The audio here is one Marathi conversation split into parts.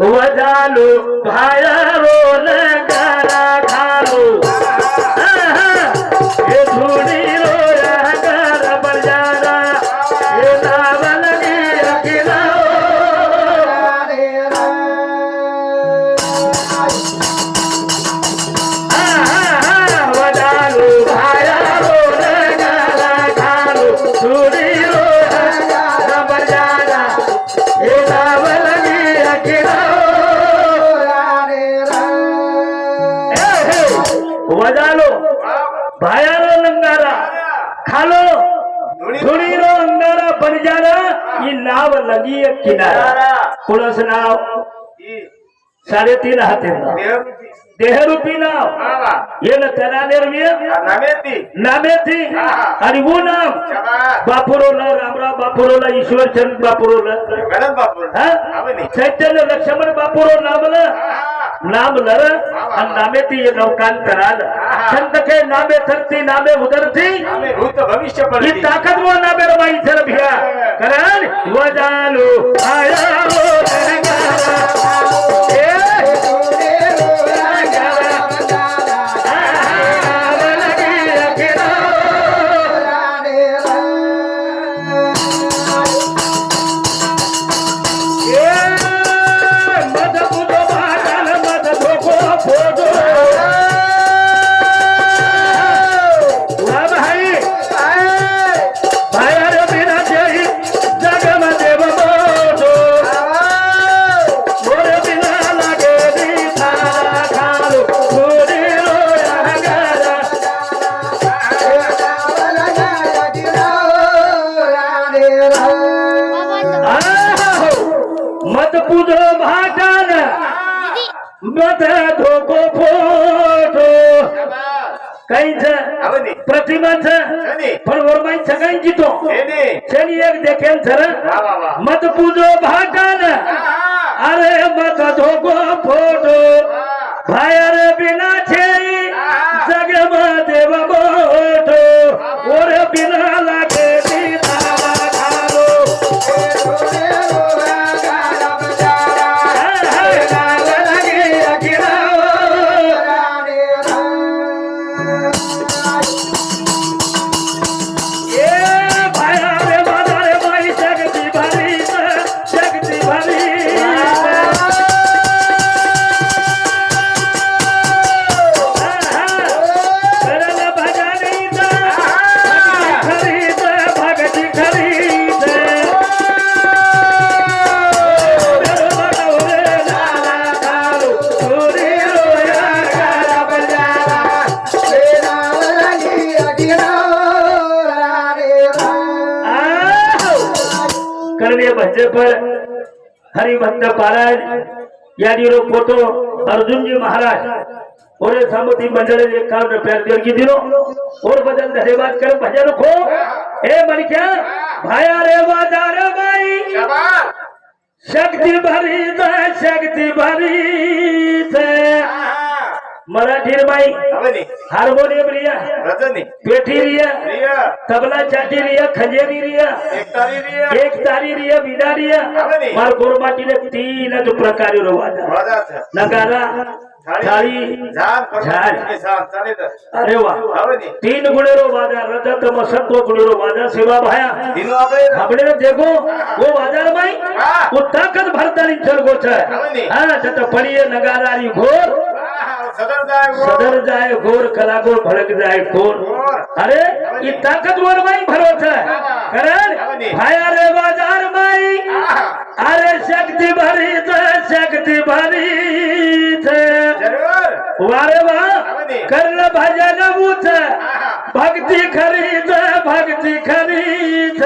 वजालो भायरो लगी एक किनारा? कुणस नाव? साडेतीन हाते देहरूपी नाव. येन त्याला निर्मिय नामे थी आणि वो नाम. बापुरोला रामराव बापुरोला ईश्वरचंद बापुरोला? चैतन्य लक्ष्मण बापुरो नामला. नाम लर आणि नामे ती ये नौकांतराल संत के नामे थरती नामे उदरती भविष्य ही ताकद वो नामे रमाई थर भिया कारण वजालो आया मत धोको फोटो। काहीच प्रतिमाच। पण वरमाई सगळ्यांची तो शनी एक देखेल सर। मत पूजो भाटन। अरे मत धोको फोटो। बाहेर बिना छेई हरिभक्त पारायण या दिरो फोटो अर्जुनजी महाराज और सामती मंडल ने काम रुपया देणगी दिलो और बदल धन्यवाद कर भजन खो ए मणक्या भाया रे बाजार बाई शक्ती भरी द शक्ती भरी मराठीर बाई हार्मोनियम रिया पेठी रिया तबला चाटी रिया खंजेरी रिया एक तारी रिया बिना रिया. मार गोरबाटीने तीनच प्रकारे वाजा नकारा थाळी झाड अरे वा. तीन गुणे रो वाजा रजत मसत्व गुणे रो वाजा सेवा भाया. आपले. देखो. वो वाजार माई वो ताकत भरतानी चल गोच हा त्याचा पडिये नगारा आणि घोर. सदर जाय घोर कला गोर भड़क जाय खोर अरे ये ताकतवर माई भरोसा कारण भाया रे बाजार माई. अरे शक्ति भरी थे शक्ति भरी थे वारे वाह कर्ण भजन भक्ति खरीद भक्ति खरीद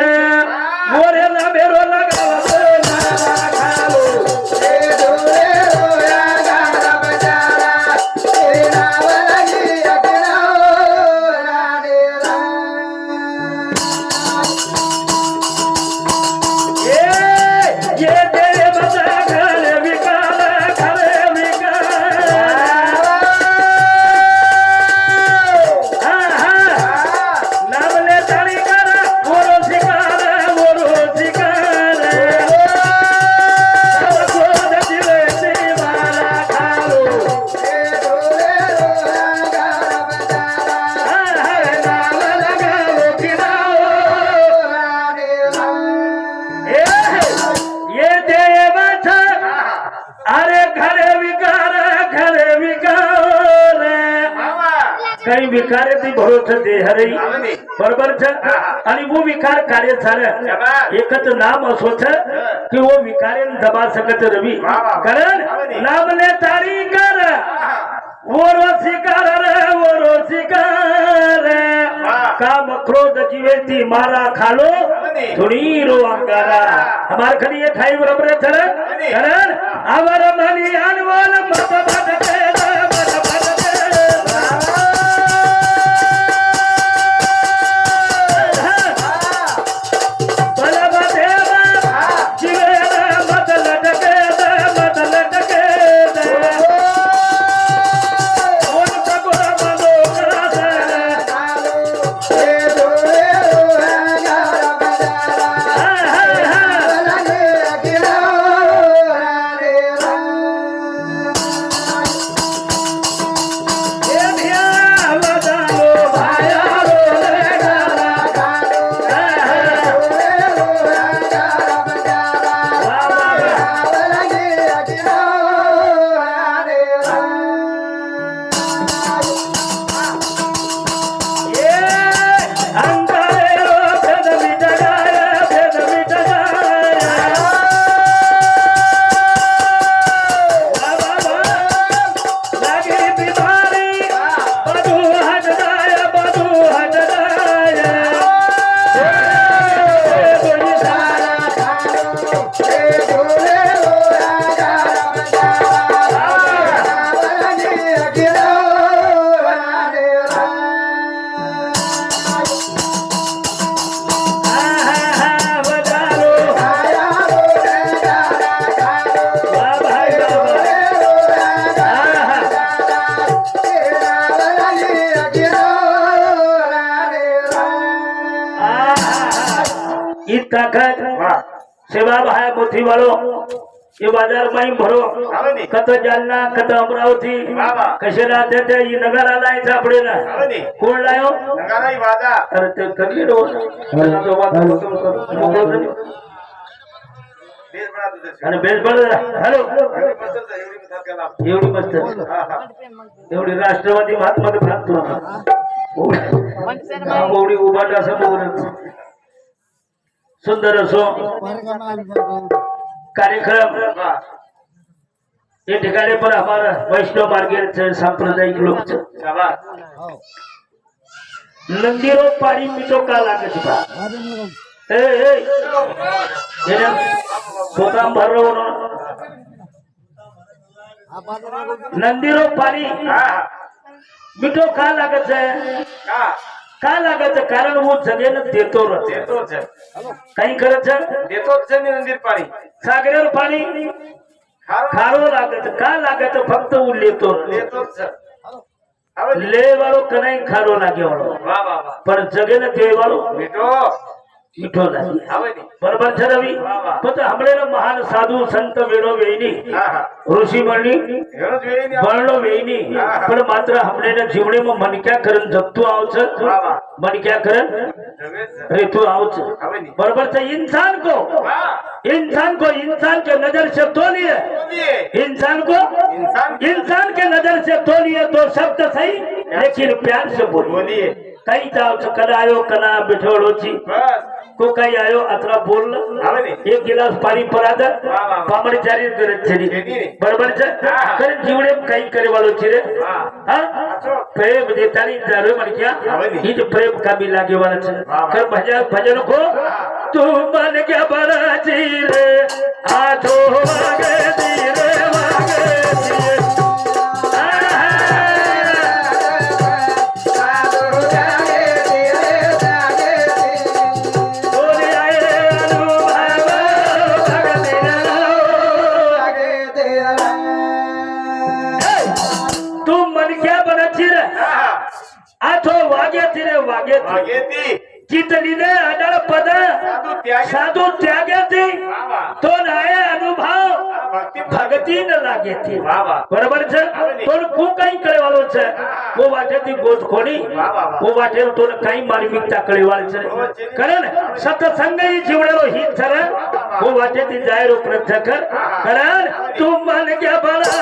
काही विकार ती भरोस दे आवनी. बरोबर छ आणि वो विकार कार्य झालं. एकच नाम असो छ की वो विकारे दबा सकत रवी. कारण आवनी. नामने तारी कर वो शिकार रे वो शिकार वा. काम क्रोध जीवेती मारा खालो. थोडी रो अंगारा हमार खरी ये ठाई बरोबर. कारण आवर मनी अनवल मत भटके हा, सेवा भाया मोठी वालो ये बाजार में भरो. कत जालना कत अमरावती बाबा. कसे राहते ते ही नगरा लायचं आपले ना आवनी. कोण लायो नगाराई वाजा अरे ते कधी रो आणि बेस बळ हॅलो एवढी एवढी मस्त. एवढी मस्त हा, हा. एवढी राष्ट्रवादी महात्मा भागतो एवढी उभाट असं बोलत सुंदर असो. कार्यक्रम. या ठिकाणी पण आम्हाला वैष्णव मार्गे सांप्रदायिक लोक नंदीरो पाणी मिटो का लागत बा स्वतः भरलो नंदीरो पाणी मिठो का लागत आहे? का लागायचं? कारण हो जमीन. देतो देतोच काही करत देतोच जमीन अंदर पाणी. सागरेवर पाणी? खारो. लागायचं. का लागायचं? फक्त उल्लेतो देतोच ले वालो खारो लागे वालो पण जगेन ते वालो તે વાળો मिठो મીઠો લાગે आवनी. બરોબર છે રવિ તો હમણે મહાન સાધુ સંત વેણો વેઈની हा हा ઋષિ મણી એનો જ વેઈ નહીં આવે. વર્ણો વેઈની પણ માત્ર હમણે જીવણીમાં મનક્યા કરન જગતું આવશે મનક્યા કરન जगेच आहे. રેતું આવશે आवनी. बरोबर છે इंसान को वा. इंसान को इंसान के नजर से तो लिए बोलिये. इंसान को इंसान इंसान के नजर से तो लिए तो शब्द सही लेकिन प्यार से बोलिए बोलिये. कई जाओ तो कदा आयो कना बिठोड़ो छी बस તો કઈ આવ્યો અથવા બોલ એક ગિલાસ પાણી પરાદર પામણ ચારી ગરજ છે બરોબર છે કરે જીવડે કઈ કરેવાળો છે રે પ્રેમ જે તારી જારો મને ક્યાં ઈ જ પ્રેમ કાબી લાગેવાળો છે કર ભજન ભજન કો તું મન કે બરાજી રે હાથો વાગે દી રે વાગે દી चितलीने पद साधू त्यागेती तो नाय अनुभव न लागेती बरोबर छ काही वो वाटे ती गोट कोणी वो वाटे तोन काही मार्मिकता कळेवाल कारण सतसंग ही हित छर वो वाटे ती जायरो प्रथक कारण तू मन क्या बला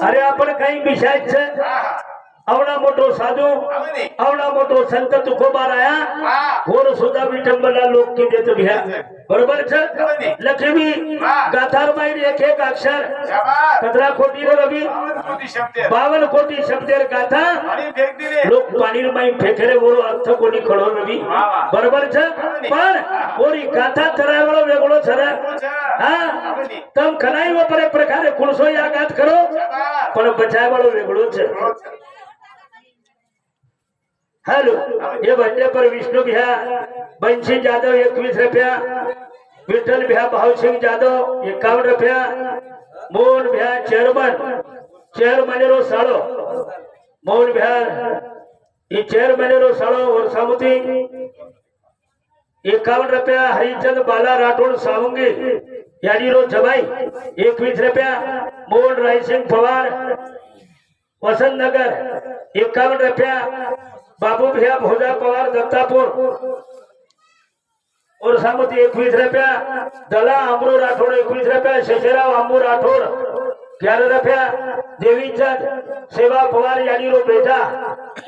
અરે આપણે કઈ વિષય છે અવડા મોટો સાધુ અવડા મોટો સંત તુકોબાર આયા ઘોર સુધા વિઠંબના લોક કી દેતો ભ્યા બરોબર છે લખવી ગાથાર માં એક એક અક્ષર કદરા ખોટી રવિ બાવન ખોટી શબ્દેર ગાથા લોક પાણી માં ફેંકરે ઓરો અર્થ કોની ખડો રવિ બરોબર છે પણ ઓરી ગાથા થરાવળો વેગળો થરા હા તમ ખનાઈ વપરે પ્રકારે ખુલસો યાગાત કરો बचाए वालों ने बोलो हेलो, ये बच्चे पर विष्णु बिहार बंशी जादव एक बीस रुपया, विठल बिहार भाव सिंह जादव इक्यावन रुपया, मोहन बिहार चेयरमैन चेयरमैन रो साड़ो मोहन बिहार ये चेयरमैन रो साड़ो और समुदी इक्यावन रुपया, हरिचंद बाला राठौड़ सावंगी यादीलो जबाई एकवीस रुपया मोहन रायसिंग पवार वसंत नगर एकावन्न रुपया बाबू भैया भोजा पवार दत्तापूर ओरसामती एकवीस रुपया दला अंबरू राठोड एकवीस रुपया शशीराव अंबू राठोड ग्यारह रुपया देवीचंद सेवा पवार यादीलो बेटा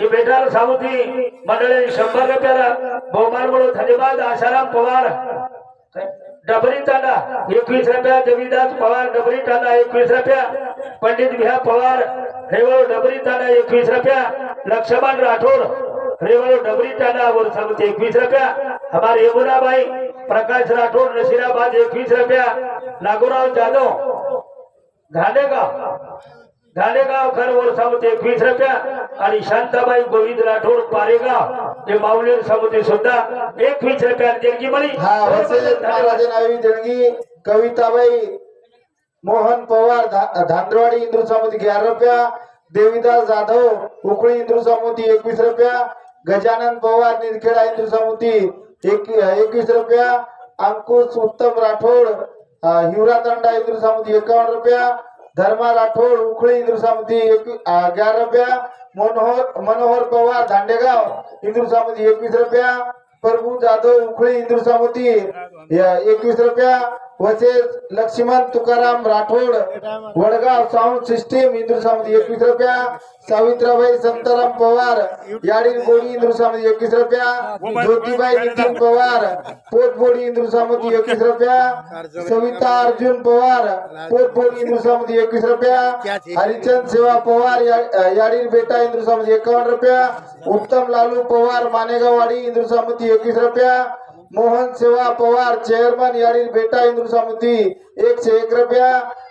ये बेटा सामुती मंडळ शंभर रुपयाला बहुमान म्हणून धन्यवाद आशाराम पवार। डबरी ताला एकवीस रुपया देवीदास पवार डबरी ताला एकवीस रुपया पंडित विहा पवार रेवळ डबरी ताला एकवीस रुपया लक्ष्मण राठौर रेवळ डबरी ताला वर समिती एकवीस रुपया हमारे यमुनाबाई प्रकाश राठौर नशिराबाद एकवीस रुपया नागोराव जाधव घालेगाव घाणेगाव घर वर्षामध्ये एकवीस रुपया. आणि शांताबाई गोविंद राठोड पारेगाव हे माऊली समिती सुद्धा एकवीस रुपया देणगी हा नावी देणगी. कविताबाई मोहन पवार धांद्रवाडी इंद्रू सामुती ग्यारह रुपया. देवीदास जाधव उकळी इंद्रू सामुती एकवीस रुपया. गजानन पवार निरखेडा इंद्रू सामुती एक एकवीस रुपया. अंकुश उत्तम राठोड हिवरा तंडा इंद्रू सामुती एकावन्न रुपया. धर्मा राठोड उखळी इंद्रसामती सामुती ग्यारह रुपया मनोहर मनोहर पवार दांडेगाव इंद्रसामती एकवीस रुपया प्रभू जाधव उखळी इंद्रसामती एकवीस रुपया वसेस लक्ष्मण तुकाराम राठोड वडगाव साऊंड सिस्टीम इंद्रू एकवीस रुपया सावित्राबाई संताराम पवार याडील बोडी इंद्रू एकवीस रुपया ज्योतिबाई नितीन पवार पोटबोडी इंद्रू एकवीस रुपया सविता अर्जुन पवार पोटबोडी इंद्रू एकवीस रुपया हरिचंद सेवा पवार या- याडील बेटा इंद्रू एकावन्न रुपया उत्तम लालू पवार मानेगाववाडी इंद्रू एकवीस रुपया मोहन सेवा पवार चेअरमन याडील बेटा हिंदू समिती एकशे एक रुपया.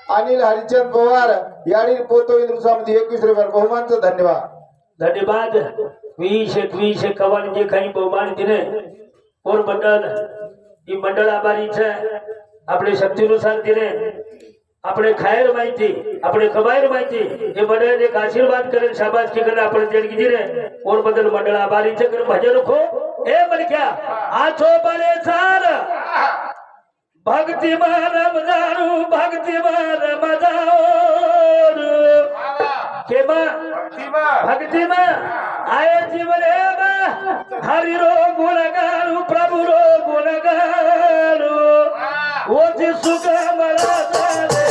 अनिल हरिचंद पवार याडील पोतो हिंदू समिती एकवीस रुपया. बहुमानच धन्यवाद. धन्यवाद. वीस एकवीस एकावन्न जे काही बहुमान दिले और मंडळ ही मंडळ आभारीच आपले शक्तीनुसार दिले. આપણે ખાયર માહિતી આપણે ખબાયર માહિતી એ મંડળ એક આશીર્વાદ કરે શાબાશ की કરે આપણે દેણગી દિને પોરબંદર મંડળ આભારી છે કે ભજન ખો એ મલક્યા આછો બને સાર ભક્તિ માં રમજાનું ભક્તિ માં રમજાઓ કેમાં ભક્તિમાં આયે જીવનેમાં હરિરો ગુણગાનું પ્રભુરો ગુણગાનું ઓછી સુખ મળે